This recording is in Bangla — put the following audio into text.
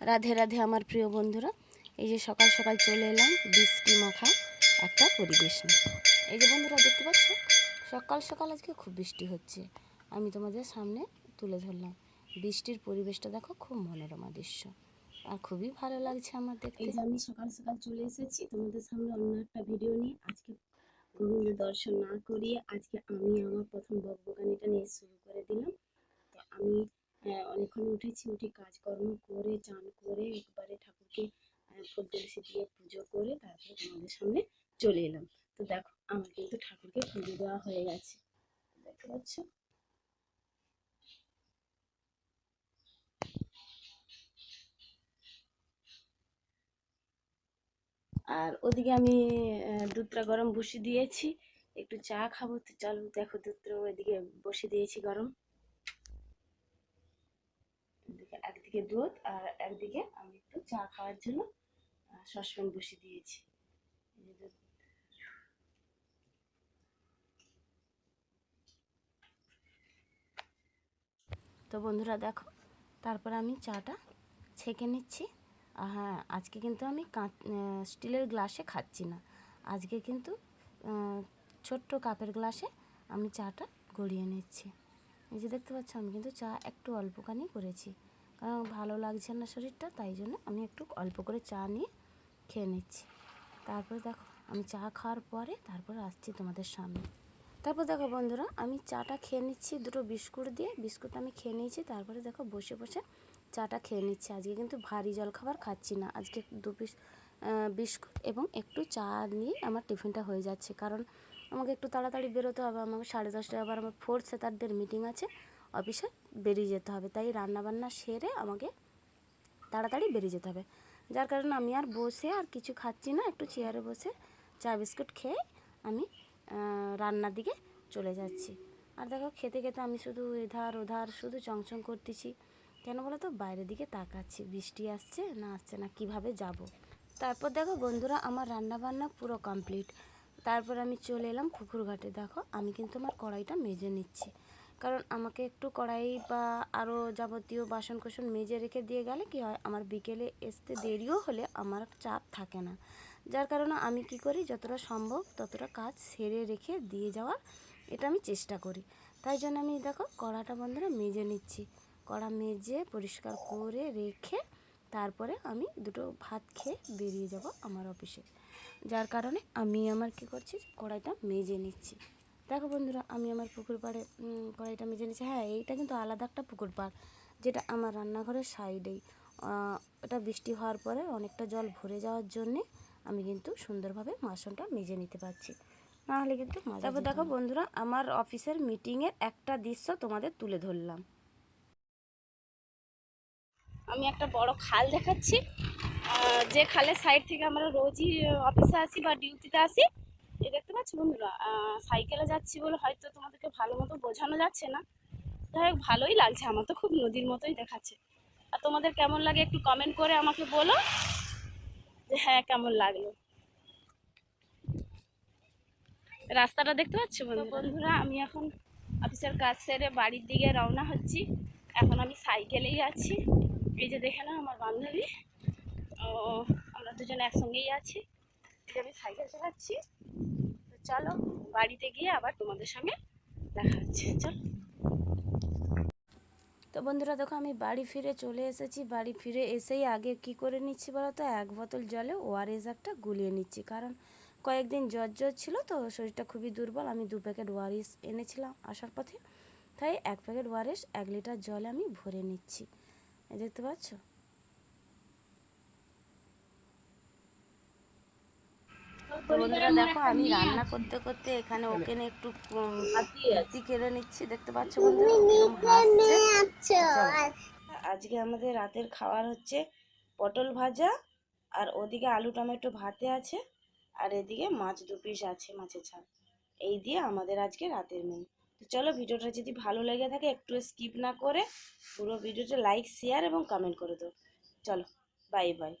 রাধে রাধে আমার প্রিয় বন্ধুরা। এই যে সকাল সকাল চলে এলাম বৃষ্টি মাখা একটা পরিবেশ নিয়ে। এই যে বন্ধুরা, দেখতে পাচ্ছ? সকাল সকাল আজকে খুব বৃষ্টি হচ্ছে। আমি তোমাদের সামনে তুলে ধরলাম। বৃষ্টির পরিবেশটা দেখো, খুব মনোরমা দৃশ্য। আর খুবই ভালো লাগছে আমার দেখতে। এই যে আমি সকাল সকাল চলে এসেছি তোমাদের সামনে অন্য একটা ভিডিও নিয়ে। আজকে গোবিন্দ দর্শন না করিয়ে আজকে আমি আমার প্রথম বকবকানিটা নিয়ে শুরু করে দিলাম। অনেকক্ষণ উঠেছি, উঠে কাজকর্ম করে, চান করে একবারে ঠাকুরকে ফুল তুলসী দিয়ে পুজো করে তারপরে তোমাদের সামনে চলে এলাম। তো দেখো, আমার কিন্তু ঠাকুরকে পুজো দেওয়া হয়ে গেছে। দেখতে পাচ্ছ? আর ওদিকে আমি দুধটা গরম বসিয়ে দিয়েছি। একটু চা খাব চলো দেখো দুধটা ওইদিকে বসিয়ে দিয়েছি গরম। একদিকে দুধ আর একদিকে আমি একটু চা খাওয়ার জন্য সসপ্যান বসিয়ে দিয়েছি। তো বন্ধুরা দেখো, তারপর আমি চাটা ছেঁকে নিচ্ছি। হ্যাঁ আজকে কিন্তু আমি কাঁচ স্টিলের গ্লাসে খাচ্ছি না। আজকে কিন্তু ছোট্ট কাপের গ্লাসে আমি চাটা গড়িয়ে নিচ্ছি। যে দেখতে পাচ্ছ, আমি কিন্তু চা একটু অল্পখানি করেছি। কারণ ভালো লাগছে না শরীরটা, তাই জন্য আমি একটু অল্প করে চা নিয়ে খেয়ে নিচ্ছি। তারপরে দেখো, আমি চা খাওয়ার পরে তারপরে আসছি তোমাদের সামনে। তারপর দেখো বন্ধুরা, আমি চাটা খেয়ে নিচ্ছি, দুটো বিস্কুট দিয়ে। বিস্কুট আমি খেয়ে নিয়েছি, তারপরে দেখো বসে বসে চাটা খেয়ে নিচ্ছি। আজকে কিন্তু ভারী জল খাবার খাচ্ছি না। আজকে দু পিস বিস্কুট এবং একটু চা নিয়ে আমার টিফিনটা হয়ে যাচ্ছে। কারণ আমাকে একটু তাড়াতাড়ি বেরোতে হবে, আমাকে সাড়ে দশটায় আবার আমার ফোর্থ সেতারদের মিটিং আছে অফিসে বেরিয়ে যেতে হবে। তাই রান্নাবান্না সেরে আমাকে তাড়াতাড়ি বেরিয়ে যেতে হবে। যার কারণে আমি আর বসে আর কিছু খাচ্ছি না, একটু চেয়ারে বসে চা বিস্কুট খেয়ে আমি রান্নার দিকে চলে যাচ্ছি। আর দেখো, খেতে খেতে আমি শুধু এধার ওধার শুধু চংচং করতেছি। কেন বলো তো? বাইরের দিকে তাকাচ্ছি, বৃষ্টি আসছে না আসছে না, কীভাবে যাব। তারপর দেখো বন্ধুরা, আমার রান্না বান্না পুরো কমপ্লিট তারপর আমি চলে এলাম পুকুর ঘাটে দেখো, আমি কিন্তু আমার কড়াইটা মেজে নিচ্ছি। কারণ আমাকে একটু কড়াই বা আরও যাবতীয় বাসন কোসন মেজে রেখে দিয়ে গেলে কি হয়, আমার বিকেলে আসতে দেরিও হলে আমার চাপ থাকে না। যার কারণে আমি কি করি, যতটা সম্ভব ততটা কাজ সেরে রেখে দিয়ে যাওয়ার এটা আমি চেষ্টা করি। তাই জন্য আমি দেখো, কড়াটা বন্ধুরা মেজে নিচ্ছি। কড়া মেজে পরিষ্কার করে রেখে তারপরে আমি দুটো ভাত খেয়ে বেরিয়ে যাব আমার অফিসে। যার কারণে আমি আমার কি করছি কড়াইটা মেজে নিচ্ছি। দেখো বন্ধুরা আমি আমার পুকুর পাড়ে কড়াইটা মেজে নিচ্ছি। হ্যাঁ এইটা কিন্তু আলাদা একটা পুকুর পাড় যেটা আমার রান্নাঘরের সাইডেই। ওটা বৃষ্টি হওয়ার পরে অনেকটা জল ভরে যাওয়ার জন্যে আমি কিন্তু সুন্দরভাবে বাসনটা মেজে নিতে পারছি। নাহলে কিন্তু তারপর দেখো বন্ধুরা আমার অফিসের মিটিংয়ের একটা দৃশ্য তোমাদের তুলে ধরলাম। আমি একটা বড় খাল দেখাচ্ছি। যে খালের সাইড থেকে আমরা রোজই অফিসে আসি বা ডিউটিতে আসি এই দেখতে পাচ্ছি বন্ধুরা সাইকেলে যাচ্ছি বলে হয়তো তোমাদেরকে ভালো মতো বোঝানো যাচ্ছে না। যাই হোক ভালোই লাগছে আমার তো খুব নদীর মতোই দেখাচ্ছে। আর তোমাদের কেমন লাগে একটু কমেন্ট করে আমাকে বলো যে হ্যাঁ কেমন লাগল। রাস্তাটা দেখতে পাচ্ছ বন্ধুরা? বন্ধুরা আমি এখন অফিসের কাজ সেরে বাড়ির দিকে রওনা হচ্ছি। এখন আমি সাইকেলেই আছি। এই যে দেখে না আমার বান্ধবী। আমরা দুজন একসঙ্গেই আছি। আমি সাইকেল চালাচ্ছি। তো চলো, বাড়িতে গিয়ে আবার তোমাদের সঙ্গে দেখা হচ্ছে। চলো। তো বন্ধুরা, দেখো, আমি বাড়ি ফিরে চলে এসেছি। বাড়ি ফিরে এসেই আগে কি করে নিচ্ছি বলো তো? এক বোতল জলে ওআরএস একটা গুলিয়ে নিচ্ছি। কারণ কয়েকদিন জ্বর জ্বর ছিল তো, শরীরটা খুবই দুর্বল। আমি দু প্যাকেট ওআরএস এনেছিলাম আসার পথে। তাই এক প্যাকেট ওআরএস এক লিটার জলে আমি ভরে নিচ্ছি। দেখতে পাচ্ছ? তো বন্ধুরা দেখো, আমি রান্না করতে করতে এখানে ওকে একটু কেড়ে নিচ্ছি, দেখতে পাচ্ছ আজকে আমাদের রাতের খাবার হচ্ছে পটল ভাজা, আর ওদিকে আলু টমেটো ভাতে আছে, আর এদিকে মাছ দু পিস আছে, মাছের ঝাল। এই দিয়ে আমাদের আজকে রাতের মেনু তো চলো, ভিডিওটা যদি ভালো লেগে থাকে, একটু স্কিপ না করে পুরো ভিডিওটা লাইক শেয়ার এবং কমেন্ট করে দাও। চলো বাই বাই